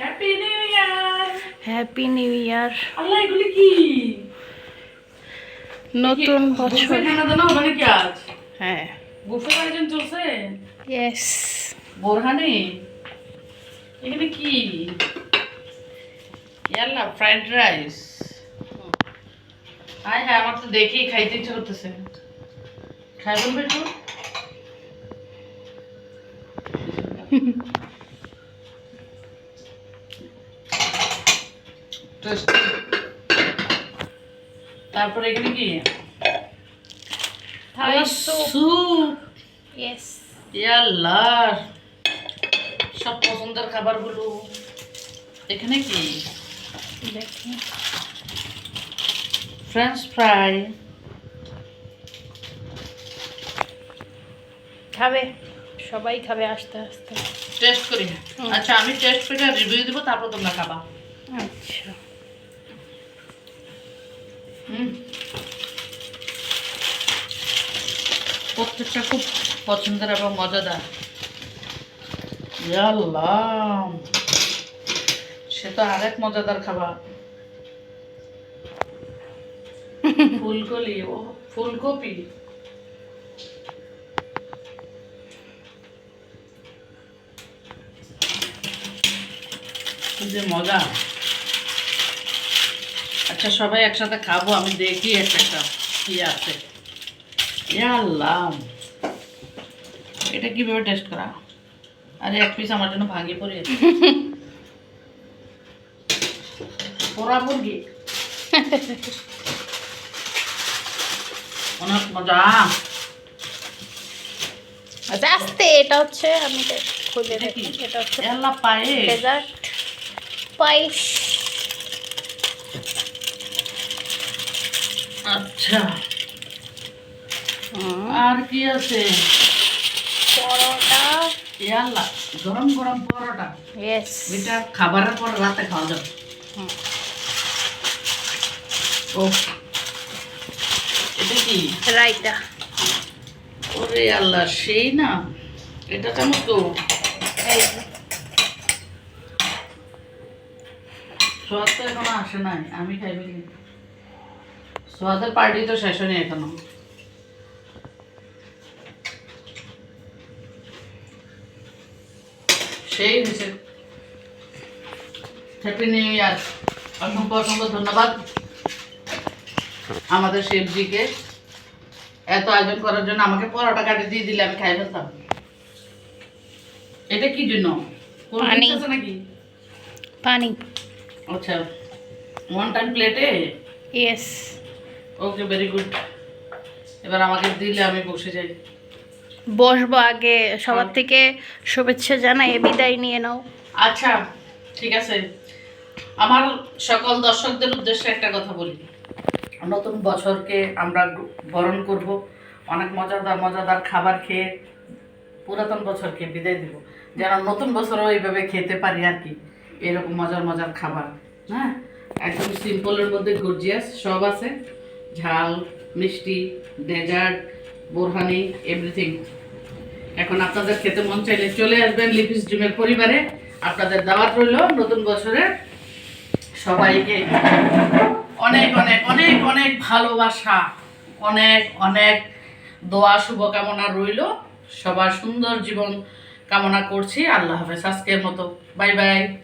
Happy new year happy new year Allah এগুলি কি? নতুন বছর। খানা দানা আজ? হ্যাঁ। বুফে আয়োজন চলছে? ইয়েস বোরহানি? এখানে কি? ইয়াল্লা ফ্রাইড রাইস। হ্যাঁ হ্যাঁ আমার তো দেখেই খাইতে ইচ্ছে করতেছে। খাইবেন বেটু Tasty. তারপরে এখানে কি? স্যুপ ইয়েস সব পছন্দের খাবারগুলো। এখানে কি? ফ্রেঞ্চ ফ্রাই খাবে। সবাই খাবে আস্তে আস্তে। টেস্ট করি। আচ্ছা আমি টেস্ট করে রিভিউ দিব তারপর তোমরা খাবা। আচ্ছা। প্রত্যেকটা খুব পছন্দের এবং মজাদার। সে তো আরেক মজাদার খাবার। ফুলকলি, ও ফুলকপি। যে মজা। আচ্ছা সবাই একসাথে খাব আমি দেখি একটা একটা কি আছে। আল্লাহ। এটা কীভাবে টেস্ট করা? আরে এক পিস আমার জন্য ভাঙি পড়ে পোড়া মুরগি? অনেক মজা। আচ্ছা আস্তে এটা হচ্ছে আমি খুলে দেখি এটা হচ্ছে আল্লাহ পায়ে ডেজার্ট। পায়েস। আচ্ছা। আর কি আছে? পরোটা। ইয়াল্লা গরম গরম পরোটা। ইয়েস এটা খাবারের পর রাতে খাওয়া যাবে। ও এটা কি? রাইতা ওরে আল্লাহ সেই না? এটা কেমন তো। সোয়াদ তো এখনও আসে নাই আমি খাইবি কি সোয়াদের পার্টি তো শেষ হয়নি এখনও। সেই হয়েছে। হ্যাপি নিউ ইয়ার অসংখ্য অসংখ্য ধন্যবাদ আমাদের শেফজিকে। এত আয়োজন করার জন্য আমাকে পরোটা কাটে দিয়ে দিলে আমি খাই ফেলতাম। এটা কি জন্য? পানি। নাকি? পানি। আচ্ছা ওয়ান টাইম প্লেটে ইয়েস ওকে ভেরি গুড এবার আমাকে দিলে আমি বসে যাই। বসবো আগে সবার থেকে শুভেচ্ছা জানাই বিদায় নিয়ে নাও। আচ্ছা ঠিক আছে। আমার সকল দর্শকদের উদ্দেশ্যে একটা কথা বলি। নতুন বছরকে আমরা বরণ করব। অনেক মজাদার মজাদার খাবার খেয়ে পুরাতন বছরকে বিদায় দিব। যেন নতুন বছরও এইভাবে খেতে পারি আর কি। এরকম মজার মজার খাবার। হ্যাঁ? একদম সিম্পলের মধ্যে গর্জিয়াস সব আছে। ঝাল, মিষ্টি, ডেজার্ট, বোরহানি, এভরিথিং। এখন আপনাদের খেতে মন চাইলে চলে আসবেন লিপিস ডিমের পরিবারে। আপনাদের দাওয়াত রইল নতুন বছরে সবাইকে। অনেক অনেক অনেক অনেক ভালোবাসা। অনেক অনেক দোয়া, শুভকামনা রইল। সবার সুন্দর জীবন কামনা করছি। আল্লাহ হাফেজ। আজকের মতো। Bye bye.